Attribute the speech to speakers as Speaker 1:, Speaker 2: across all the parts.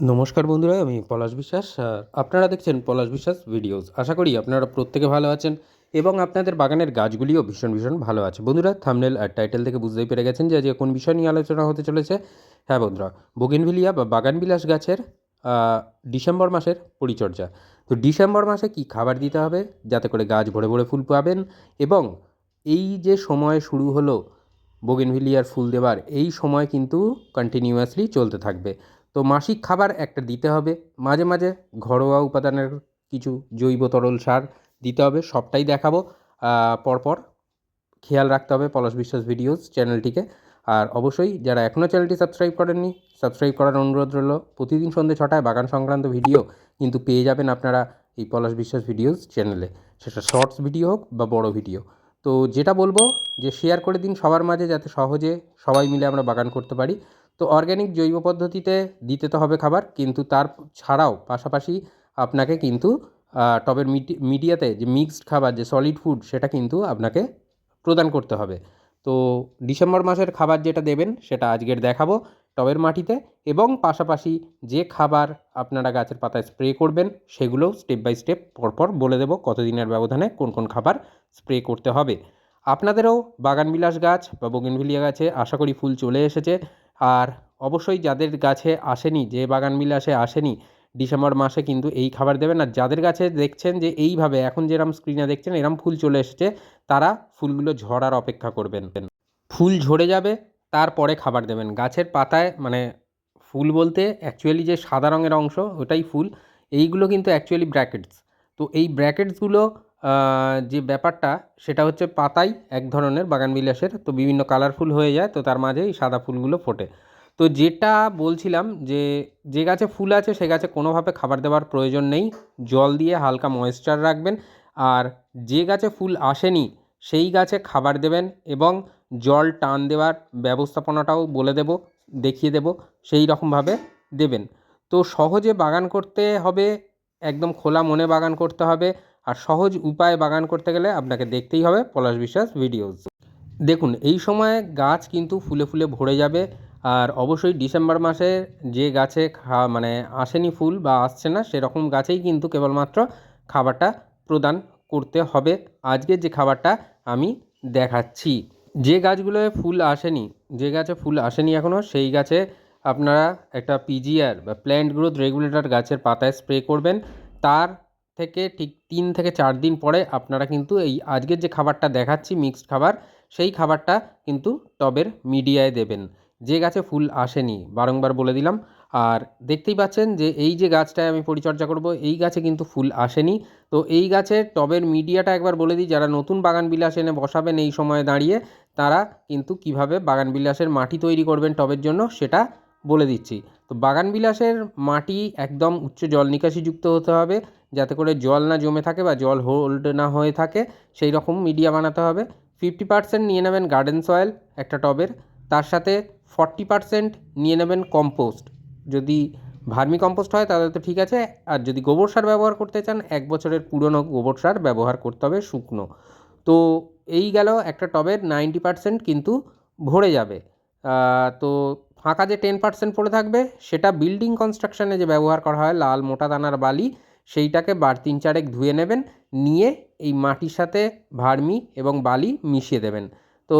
Speaker 1: নমস্কার বন্ধুরা, আমি পলাশ বিশ্বাস আপনারা দেখছেন পলাশ বিশ্বাস ভিডিওস। আশা করি আপনারা প্রত্যেকে ভালো আছেন এবং আপনাদের বাগানের গাছগুলিও ভীষণ ভীষণ ভালো আছে। বন্ধুরা থামনেল আর টাইটেল থেকে বুঝতেই পেরে গেছেন যে আজকে কোন বিষয় নিয়ে আলোচনা হতে চলেছে। হ্যাঁ বন্ধুরা, বোগেনভিলিয়া বা বাগানবিলাস গাছের ডিসেম্বর মাসের পরিচর্যা। তো ডিসেম্বর মাসে কি খাবার দিতে হবে যাতে করে গাছ ভরে ভরে ফুল পাবেন এবং এই যে সময় শুরু হলো বোগেনভিলিয়ার ফুল দেওয়ার এই সময় কিন্তু কন্টিনিউয়াসলি চলতে থাকবে। তো মাসিক খাবার একটা দিতে হবে। মাঝে মাঝে ঘরোয়া উপাদানের কিছু জৈব তরল সার দিতে হবে, সবটাই দেখাবো। পরপর খেয়াল রাখতে হবে পলাশ বিশ্বাস ভিডিওস চ্যানেলটিকে। আর অবশ্যই যারা এখনও চ্যানেলটি সাবস্ক্রাইব করেননি, সাবস্ক্রাইব করার অনুরোধ রইল, প্রতিদিন সন্ধ্যে ছটায় বাগান সংক্রান্ত ভিডিও কিন্তু পেয়ে যাবেন আপনারা এই পলাশ বিশ্বাস ভিডিওস চ্যানেলে। সেটা শর্টস ভিডিও হোক বা বড় ভিডিও। তো যেটা বলব যে শেয়ার করে দিন সবার মাঝে যাতে সহজে সবাই মিলে আমরা বাগান করতে পারি। তো অর্গ্যানিক জৈব পদ্ধতিতে দিতে তো হবে খাবার, কিন্তু তার ছাড়াও পাশাপাশি আপনাকে কিন্তু টবের মিডি মিডিয়াতে যে মিক্সড খাবার, যে সলিড ফুড সেটা কিন্তু আপনাকে প্রদান করতে হবে। তো ডিসেম্বর মাসের খাবার যেটা দেবেন, সেটা আজকের দেখাবো টবের মাটিতে এবং পাশাপাশি যে খাবার আপনারা গাছের পাতায় স্প্রে করবেন, সেগুলো স্টেপ বাই স্টেপ পরপর বলে দেবো কতদিনের ব্যবধানে কোন কোন খাবার স্প্রে করতে হবে। আপনাদেরও বাগানবিলাস গাছ বা বগেনভিলিয়া গাছে আশা করি ফুল চলে এসেছে। আর অবশ্যই যাদের গাছে আসেনি, যে বাগান বাগানবিলাসে আসেনি, ডিসেম্বর মাসে কিন্তু এই খাবার দেবেন। আর যাদের গাছে দেখছেন যে এইভাবে এখন যেরকম স্ক্রিনে দেখছেন, এরম ফুল চলে এসেছে, তারা ফুলগুলো ঝরার অপেক্ষা করবেন। ফুল ঝরে যাবে, তারপরে খাবার দেবেন। গাছের পাতায় মানে ফুল বলতে অ্যাকচুয়ালি যে সাদা রঙের অংশ, ওটাই ফুল। এইগুলো কিন্তু অ্যাকচুয়ালি ব্র্যাকেটস তো এই ব্র্যাকেটসগুলো যে ব্যাপারটা, সেটা হচ্ছে পাতাই এক ধরনের বাগানবিলাসের তো বিভিন্ন কালারফুল হয়ে যায়, তো তার মাঝে এই সাদা ফুলগুলো ফোটে। তো যেটা বলছিলাম যে যে গাছে ফুল আছে, সে গাছে কোনোভাবে খাবার দেওয়ার প্রয়োজন নেই। জল দিয়ে হালকা ময়েশ্চার রাখবেন, আর যে গাছে ফুল আসেনি, সেই গাছে খাবার দেবেন এবং জল টান দেওয়ার ব্যবস্থাপনাটাও বলে দেব, দেখিয়ে দেব, সেই রকমভাবে দেবেন। তো সহজে বাগান করতে হবে, একদম খোলা মনে বাগান করতে হবে আর সহজ উপায়ে বাগান করতে গেলে আপনাকে দেখতেই হবে পলাশ বিশ্বাস ভিডিওস। দেখুন, এই সময় গাছ কিন্তু ফুলে ফুলে ভরে যাবে আর অবশ্যই ডিসেম্বর মাসে যে গাছে খা মানে আসেনি ফুল বা আসছে না, সেরকম গাছেই কিন্তু কেবলমাত্র খাবারটা প্রদান করতে হবে। আজকে যে খাবারটা আমি দেখাচ্ছি, যে গাছগুলোয় ফুল আসেনি, যে গাছে ফুল আসেনি এখনও সেই গাছে আপনারা একটা পিজিআর বা প্ল্যান্ট গ্রোথ রেগুলেটর গাছের পাতায় স্প্রে করবেন। তার থেকে ঠিক তিন থেকে চার দিন পরে আপনারা কিন্তু এই আজকের যে খাবারটা দেখাচ্ছি মিক্সড খাবার, সেই খাবারটা কিন্তু টবের মিডিয়ায় দেবেন। যে গাছে ফুল আসেনি, বারংবার বলে দিলাম। আর দেখতেই পাচ্ছেন যে এই যে গাছটায় আমি পরিচর্যা করব, এই গাছে কিন্তু ফুল আসেনি। তো এই গাছের টবের মিডিয়াটা একবার বলে দিই, যারা নতুন বাগান বিলাস এনে বসাবেন এই সময়ে দাঁড়িয়ে, তারা কিন্তু কীভাবে বাগান বিলাসের মাটি তৈরি করবেন টবের জন্য সেটা বলে দিচ্ছি। তো বাগান বিলাসের মাটি একদম উচ্চ জল নিকাশিযুক্ত হতে হবে। যাতে করে জল না জমে থাকে বা জল হোল্ড না হয়ে থাকে, সেই রকম মিডিয়া বানাতে হবে। ফিফটি পার্সেন্ট নিয়ে নেবেন গার্ডেন সয়েল একটা টবের, তার সাথে ফর্টি পার্সেন্ট নিয়ে নেবেন কম্পোস্ট যদি ভার্মি কম্পোস্ট হয় তাহলে তো ঠিক আছে, আর যদি গোবর সার ব্যবহার করতে চান, এক বছরের পুরনো গোবর সার ব্যবহার করতে হবে শুকনো। তো এই গেল একটা টবের নাইনটি পার্সেন্ট কিন্তু ভরে যাবে। তো ফাঁকা যে টেন পার্সেন্ট পড়ে থাকবে, সেটা বিল্ডিং কনস্ট্রাকশনে যে ব্যবহার করা হয়, লাল মোটা দানার বালি সেইটাকে বার তিন চারেক ধুয়ে নেবেন, নিয়ে এই মাটির সাথে ভার্মি এবং বালি মিশিয়ে দেবেন। তো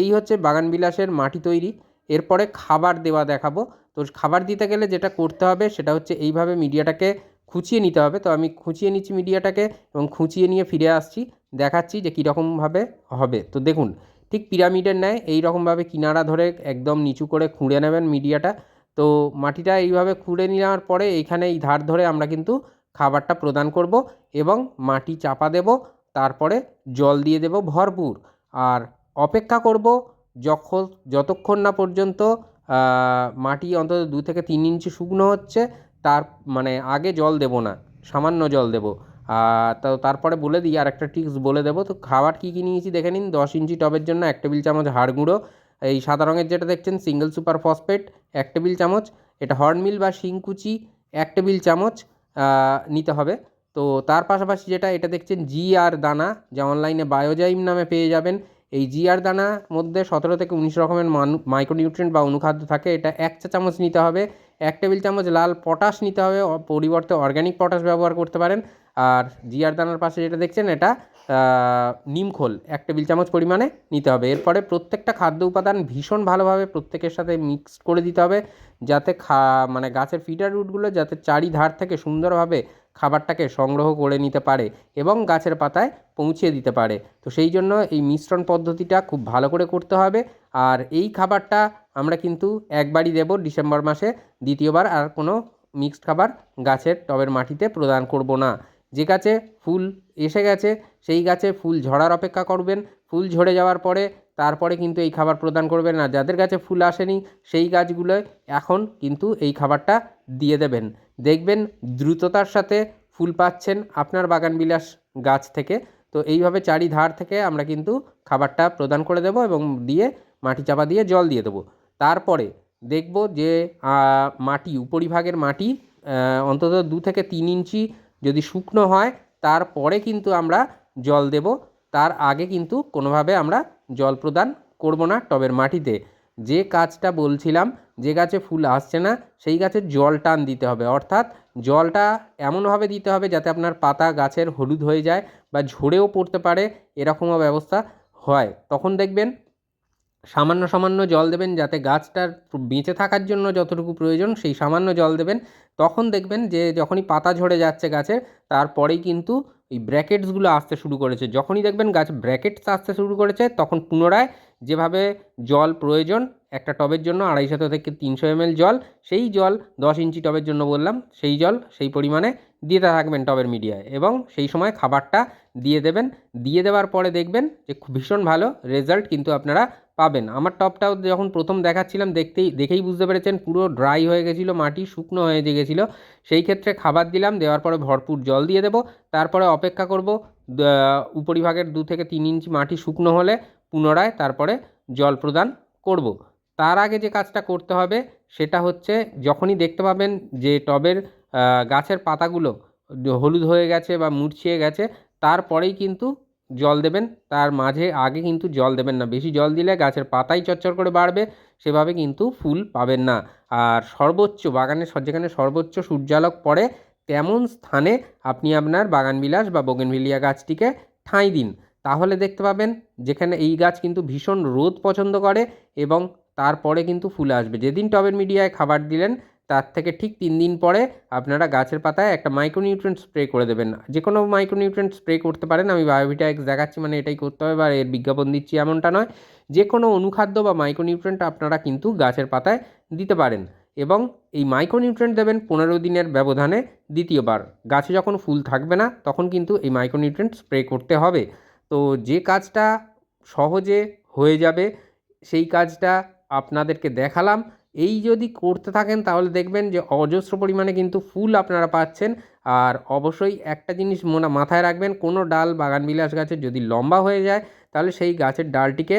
Speaker 1: এই হচ্ছে বাগানবিলাসের মাটি তৈরি। এরপরে খাবার দেওয়া দেখাবো। তো খাবার দিতে গেলে যেটা করতে হবে সেটা হচ্ছে এইভাবে মিডিয়াটাকে খুঁচিয়ে নিতে হবে। তো আমি খুঁচিয়ে নিচ্ছি মিডিয়াটাকে এবং খুঁচিয়ে নিয়ে ফিরে আসছি, দেখাচ্ছি যে কীরকমভাবে হবে। তো দেখুন, ঠিক পিরামিডের ন্যায় এই রকমভাবে কিনারা ধরে একদম নিচু করে খুঁড়ে নেবেন মিডিয়াটা। তো মাটিটা এইভাবে খুঁড়ে নেওয়ার পরে এইখানে এই ধার ধরে আমরা কিন্তু খাবারটা প্রদান করব এবং মাটি চাপা দেব, তারপরে জল দিয়ে দেব ভরপুর। আর অপেক্ষা করব যখন, যতক্ষণ না পর্যন্ত মাটি অন্তত দু থেকে তিন ইঞ্চি শুকনো হচ্ছে, তার মানে আগে জল দেব না, সামান্য জল দেব। তো তারপরে বলে দিই, আর একটা টিপস বলে দেবো, তো খাবার কী কী নিয়েছি দেখে নিন, দশ ইঞ্চি টবের জন্য এক টেবিল চামচ হাড় গুঁড়ো, এই সাদা রঙের যেটা দেখছেন, সিঙ্গেল সুপার ফসফেট, এক টেবিল চামচ, এটা হর্নমিল বা শিংকুচি, এক টেবিল চামচ নিতে হবে। তো তার পাশাপাশি যেটা, এটা দেখছেন জি আর দানা, যা অনলাইনে বায়োজাইম নামে পেয়ে যাবেন। এই জিআর দানা মধ্যে সতেরো থেকে উনিশ রকমের মানু, মাইক্রোনিউট্রিয়েন্ট বা অনুখাদ্য থাকে। এটা এক চা চামচ নিতে হবে, এক টেবিল চামচ লাল পটাশ নিতে হবে। পরিবর্তে অর্গ্যানিক পটাশ ব্যবহার করতে পারেন। আর জিআর দানার পাশে যেটা দেখছেন, এটা নিমখোল এক টেবিল চামচ পরিমাণে নিতে হবে। এরপরে প্রত্যেকটা খাদ্য উপাদান ভীষণ ভালোভাবে প্রত্যেকের সাথে মিক্সড করে দিতে হবে, যাতে খা মানে গাছের ফিডার রুটগুলো যাতে চারিধার থেকে সুন্দরভাবে খাবারটাকে সংগ্রহ করে নিতে পারে এবং গাছের পাতায় পৌঁছে দিতে পারে। তো সেই জন্য এই মিশ্রণ পদ্ধতিটা খুব ভালো করে করতে হবে। আর এই খাবারটা আমরা কিন্তু একবারই দেব ডিসেম্বর মাসে, দ্বিতীয়বার আর কোনো মিক্সড খাবার গাছের টবের মাটিতে প্রদান করব না। যে গাছে ফুল এসে গেছে, সেই গাছে ফুল ঝরার অপেক্ষা করবেন। ফুল ঝরে যাওয়ার পরে তারপরে কিন্তু এই খাবার প্রদান করবেন। না যাদের গাছে ফুল আসেনি, সেই গাছগুলোয় এখন কিন্তু এই খাবারটা দিয়ে দেবেন। দেখবেন দ্রুততার সাথে ফুল পাচ্ছেন আপনার বাগান বিলাস গাছ থেকে। তো এইভাবে চারিধার থেকে আমরা কিন্তু খাবারটা প্রদান করে দেবো এবং দিয়ে মাটি চাপা দিয়ে জল দিয়ে দেবো। তারপরে দেখব যে মাটি, উপরিভাগের মাটি অন্তত দু থেকে তিন ইঞ্চি যদি শুকনো হয়, তারপরে কিন্তু আমরা জল দেব। তার আগে কিন্তু কোনোভাবে আমরা জল প্রদান করব না টবের মাটিতে। যে কাজটা বলছিলাম, যে গাছে ফুল আসছে না, সেই গাছে জল টান দিতে হবে। অর্থাৎ জলটা এমনভাবে দিতে হবে যাতে আপনার পাতা গাছের হলুদ হয়ে যায় বা ঝরেও পড়তে পারে, এরকমও ব্যবস্থা হয়। তখন দেখবেন সামান্য সামান্য জল দেবেন যাতে গাছটার বেঁচে থাকার জন্য যতটুকু প্রয়োজন, সেই সামান্য জল দেবেন। তখন দেখবেন যে যখনই পাতা ঝরে যাচ্ছে গাছের, তারপরেই কিন্তু এই ব্র্যাকেটসগুলো আসতে শুরু করেছে। যখনই দেখবেন গাছ ব্র্যাকেটস আসতে শুরু করেছে, তখন পুনরায় যেভাবে জল প্রয়োজন একটা টবের জন্য আড়াইশো থেকে তিনশো এমএল জল, সেই জল দশ ইঞ্চি টবের জন্য বললাম, সেই জল সেই পরিমাণে দিতে থাকবেন টবের মিডিয়ায় এবং সেই সময় খাবারটা দিয়ে দেবেন। দিয়ে দেওয়ার পরে দেখবেন যে ভীষণ ভালো রেজাল্ট কিন্তু আপনারা পাবেন। আমার টবটাও যখন প্রথম দেখাচ্ছিলাম, দেখতেই, দেখেই বুঝতে পেরেছেন পুরো ড্রাই হয়ে গেছিল, মাটি শুকনো হয়ে গেছিল। সেই ক্ষেত্রে খাবার দিলাম, দেওয়ার পরে ভরপুর জল দিয়ে দেবো। তারপরে অপেক্ষা করব উপরিভাগের দু থেকে তিন ইঞ্চি মাটি শুকনো হলে পুনরায় তারপরে জল প্রদান করব। তার আগে যে কাজটা করতে হবে, সেটা হচ্ছে যখনই দেখতে পাবেন যে টবের গাছের পাতাগুলো হলুদ হয়ে গেছে বা মুরছিয়ে গেছে, তারপরেই কিন্তু জল দেবেন। তার মাঝে আগে কিন্তু জল দেবেন না। বেশি জল দিলে গাছের পাতাই চচ্চর করে বাড়বে, সেভাবে কিন্তু ফুল পাবেন না। আর সর্বোচ্চ, বাগানের স- যেখানে সর্বোচ্চ সূর্যালোক পড়ে, তেমন স্থানে আপনি আপনার বাগানবিলাস বা বোগেনভিলিয়া গাছটিকে ঠাঁই দিন। তাহলে দেখতে পাবেন, যেখানে এই গাছ কিন্তু ভীষণ রোদ পছন্দ করে এবং তারপরে কিন্তু ফুল আসবে। যেদিন টবের মিডিয়ায় খাবার দিলেন, তার থেকে ঠিক তিন দিন পরে আপনারা গাছের পাতায় একটা মাইক্রোনিউট্রেন্ট স্প্রে করে দেবেন। যে কোনো মাইক্রোনিউট্রেন্ট স্প্রে করতে পারেন, আমি বায়োভিটা এক্স দেখাচ্ছি মানে এটাই করতে হবে বা এর বিজ্ঞাপন দিচ্ছি এমনটা নয়। যে কোনো অনুখাদ্য বা মাইক্রোনিউট্রেন্ট আপনারা কিন্তু গাছের পাতায় দিতে পারেন এবং এই মাইক্রোনিউট্রেন্ট দেবেন পনেরো দিনের ব্যবধানে দ্বিতীয়বার। গাছে যখন ফুল থাকবে না, তখন কিন্তু এই মাইক্রোনিউট্রেন্ট স্প্রে করতে হবে। তো যে কাজটা সহজে হয়ে যাবে, সেই কাজটা আপনাদেরকে দেখালাম। এই যদি করতে থাকেন তাহলে দেখবেন যে অজস্র পরিমাণে কিন্তু ফুল আপনারা পাচ্ছেন। আর অবশ্যই একটা জিনিস মনে মাথায় রাখবেন, কোনো ডাল বাগান বিলাস গাছের যদি লম্বা হয়ে যায়, তাহলে সেই গাছের ডালটিকে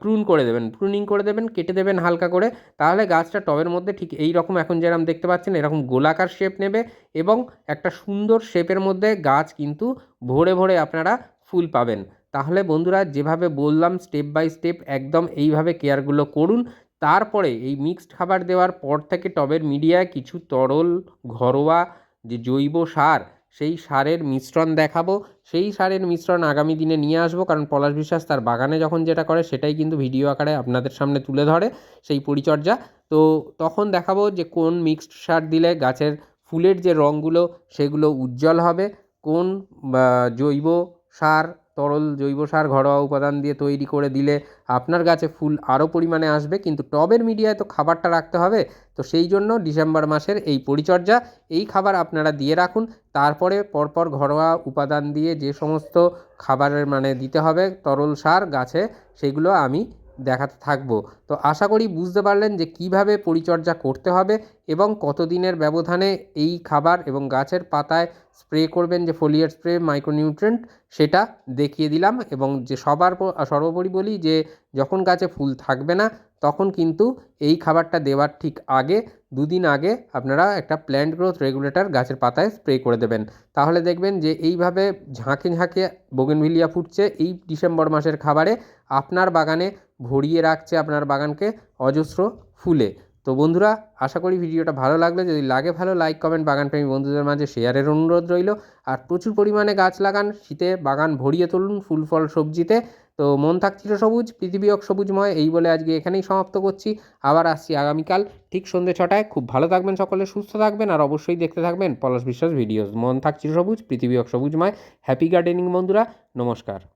Speaker 1: প্রুন করে দেবেন। প্রুনিং করে দেবেন, কেটে দেবেন হালকা করে। তাহলে গাছটা টবের মধ্যে ঠিক এই রকম এখন যেরকম দেখতে পাচ্ছেন, এরকম গোলাকার শেপ নেবে এবং একটা সুন্দর শেপের মধ্যে গাছ কিন্তু ভরে ভরে আপনারা ফুল পাবেন। তাহলে বন্ধুরা যেভাবে বললাম স্টেপ বাই স্টেপ একদম এইভাবে কেয়ারগুলো করুন। তারপরে এই মিক্সড খাবার দেওয়ার পর থেকে টবের মিডিয়ায় কিছু তরল, ঘরোয়া যে জৈব সার, সেই সারের মিশ্রণ দেখাবো। সেই সারের মিশ্রণ আগামী দিনে নিয়ে আসব কারণ পলাশ বিশ্বাস তার বাগানে যখন যেটা করে সেটাই কিন্তু ভিডিও আকারে আপনাদের সামনে তুলে ধরে সেই পরিচর্যা। তো তখন দেখাবো যে কোন মিক্সড সার দিলে গাছের ফুলের যে রঙগুলো সেগুলো উজ্জ্বল হবে, কোন জৈব সার তরল জৈব সার ঘরোয়া উপাদান দিয়ে তৈরি করে দিলে আপনার গাছে ফুল আরও পরিমাণে আসবে। কিন্তু টবের মিডিয়ায় তো খাবারটা রাখতে হবে। তো সেই জন্য ডিসেম্বর মাসের এই পরিচর্যা, এই খাবার আপনারা দিয়ে রাখুন। তারপরে পরপর ঘরোয়া উপাদান দিয়ে যে সমস্ত খাবারের মানে দিতে হবে, তরল সার গাছে, সেগুলো আমি দেখাতে থাকব। তো আশা করি বুঝতে পারলেন যে কীভাবে পরিচর্যা করতে হবে এবং কতদিনের ব্যবধানে এই খাবার এবং গাছের পাতায় স্প্রে করবেন যে ফোলিয়ার স্প্রে মাইক্রোনিউট্রেন্ট সেটা দেখিয়ে দিলাম এবং যে সবার সর্বোপরি বলি যে যখন গাছে ফুল থাকবে না তখন কিন্তু এই খাবারটা দেওয়ার ঠিক আগে, দুদিন আগে আপনারা একটা প্ল্যান্ট গ্রোথ রেগুলেটর গাছের পাতায় স্প্রে করে দেবেন। তাহলে দেখবেন যে এইভাবে ঝাঁকে ঝাঁকে বোগেনভিলিয়া ফুটছে। এই ডিসেম্বর মাসের খাবারে আপনার বাগানে ভরিয়ে রাখছে আপনার বাগানকে অজস্র ফুলে। তো বন্ধুরা, আশা করি ভিডিওটা ভালো লাগলে। যদি লাগে ভালো লাইক কমেন্ট বাগানপ্রেমী বন্ধুদের মাঝে শেয়ারের অনুরোধ রইল। আর প্রচুর পরিমাণে গাছ লাগান, শীতে বাগান ভরিয়ে তুলুন, ফুল, ফল, সবজিতে। তো মন থাকছিল সবুজ, পৃথিবী হোক সবুজময়, এই বলে আজকে এখানেই সমাপ্ত করছি। আবার আসছি আগামীকাল, ঠিক সন্ধ্যে ছটায়। খুব ভালো থাকবেন সকলে, সুস্থ থাকবেন, আর অবশ্যই দেখতে থাকবেন পলাশ বিশ্বাস ভিডিওস। মন থাকছিল সবুজ, পৃথিবী হোক সবুজময়। হ্যাপি গার্ডেনিং বন্ধুরা, নমস্কার।